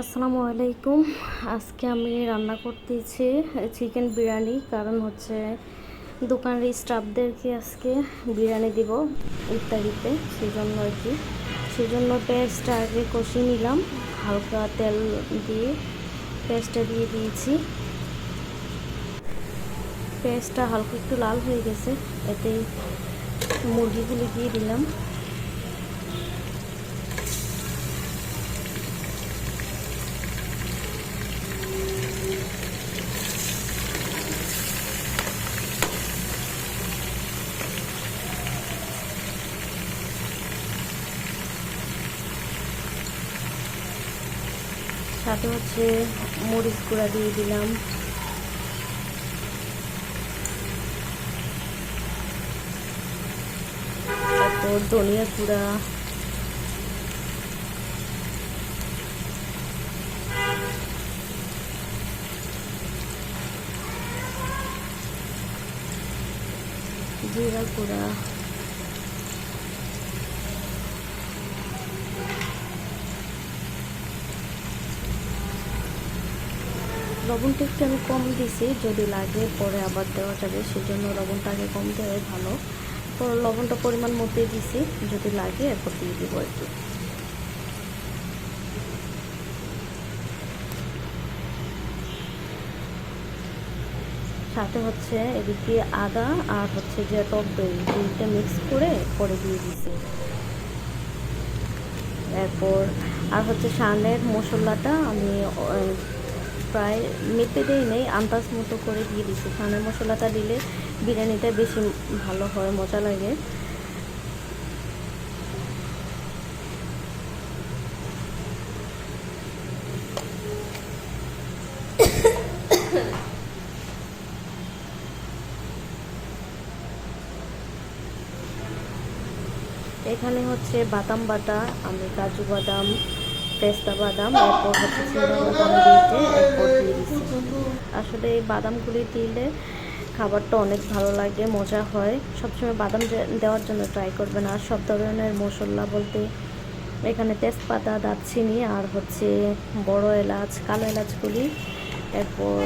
আসসালামু আলাইকুম। আজকে আমি রান্না করতেছি চিকেন বিরিয়ানি, কারণ হচ্ছে দোকানের স্টাফদেরকে আজকে বিরিয়ানি দিব ইত্যাদিতে সেই জন্য আর কি। সেই জন্য পেঁয়াজটা আগে কষিয়ে নিলাম, হালকা তেল দিয়ে পেস্টটা দিয়ে দিয়েছি। পেস্টটা হালকা একটু লাল হয়ে গেছে, এতে মুরগিগুলি দিয়ে দিলাম। সাথে হচ্ছে মরিচ গুঁড়া দিয়ে দিলাম। তারপর ধনিয়া গুঁড়া। জিরা গুঁড়া। লবণটা একটু আমি কম দিছি, যদি লাগে পরে আবার দেওয়া যাবে সেই জন্য লবণটা আগে কম দেওয়াই ভালো। তো লবণটা পরিমাণ মতো দিছি, যদি লাগে এরপর দিয়ে দিব আর কি। সাথে হচ্ছে এদিকে আদা আর হচ্ছে যে টক দই, দুইটা মিক্স করে পরে দিয়ে দিছি। এরপর আর হচ্ছে সানের মশলাটা আমি প্রায় মেপে দেই নেই, আন্দাজ মতো করে দিয়ে দিচ্ছি সানের মশলাটা দিলে বিরিয়ানিটা বেশি ভালো হয়, মজা লাগে। এখানে হচ্ছে বাদাম বাটা, আমি কাজু বাদাম পেস্তা বাদাম, এরপর হচ্ছে চিনা বাদাম দিয়েছে এরপর দিয়ে দিচ্ছি। আসলে এই বাদামগুলি দিলে খাবারটা অনেক ভালো লাগে, মজা হয়। সবসময় বাদাম দেওয়ার জন্য ট্রাই করবেন। আর সব ধরনের মশলা বলতে এখানে তেজপাতা, দারচিনি আর হচ্ছে বড় এলাচ, কালো এলাচগুলি, এরপর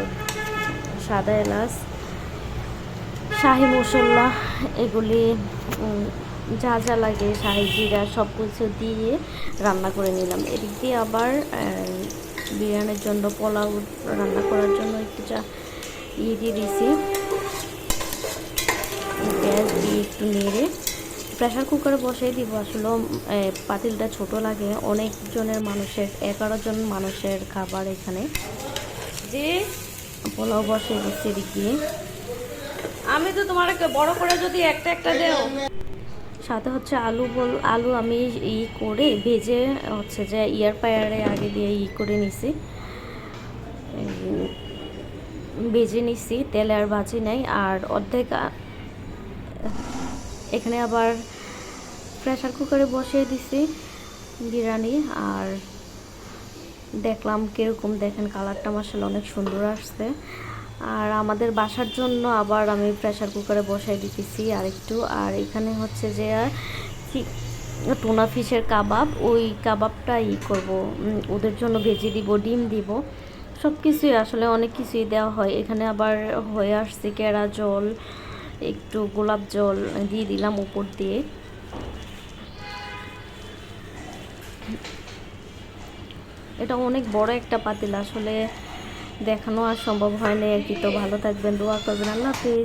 সাদা এলাচ, শাহি মশলা, এগুলি যা যা লাগে, শাহি জিরা সব কিছু দিয়ে রান্না করে নিলাম। এদিক দিয়ে আবার বিরিয়ানির জন্য পোলাও রান্না করার জন্য একটু চা ইয়ে দিয়ে দিয়েছি। গ্যাস দিয়ে একটু নেড়ে প্রেশার কুকারে বসিয়ে দিব। আসলে পাতিলটা ছোট লাগে। অনেকজনের মানুষের, এগারো জন মানুষের খাবার এখানে। জি পোলাও বসিয়ে দিচ্ছি এদিক দিয়ে। আমি তো তোমার বড় করে যদি একটা একটা দেও। সাথে হচ্ছে আলু বল আলু আমি ই করে ভেজে হচ্ছে যে ইয়ার পায়ারে আগে দিয়ে ই করে নিছি। ভেজে নিছি, তেলে আর ভাজি নাই। আর অর্ধেক এখানে আবার প্রেশার কুকারে বসিয়ে দিছি বিরিয়ানি। আর দেখলাম কীরকম, দেখেন কালারটা মাসাল অনেক সুন্দর আসছে। আর আমাদের বাসার জন্য আবার আমি প্রেশার কুকারে বসাই দিতেছি আর একটু। আর এখানে হচ্ছে যে, আর টুনা ফিশের কাবাব, ওই কাবাবটা ই করব ওদের জন্য ভেজে দিব, ডিম দিব। সব কিছুই আসলে অনেক কিছুই দেওয়া হয়। এখানে আবার হয়ে আসছে কেরা জল, একটু গোলাপ জল দিয়ে দিলাম উপর দিয়ে। এটা অনেক বড় একটা পাতিল। আসলে দেখানো আর সম্ভব হয়নি আর কি। তো ভালো থাকবেন দোয়া করবেন আল্লাহ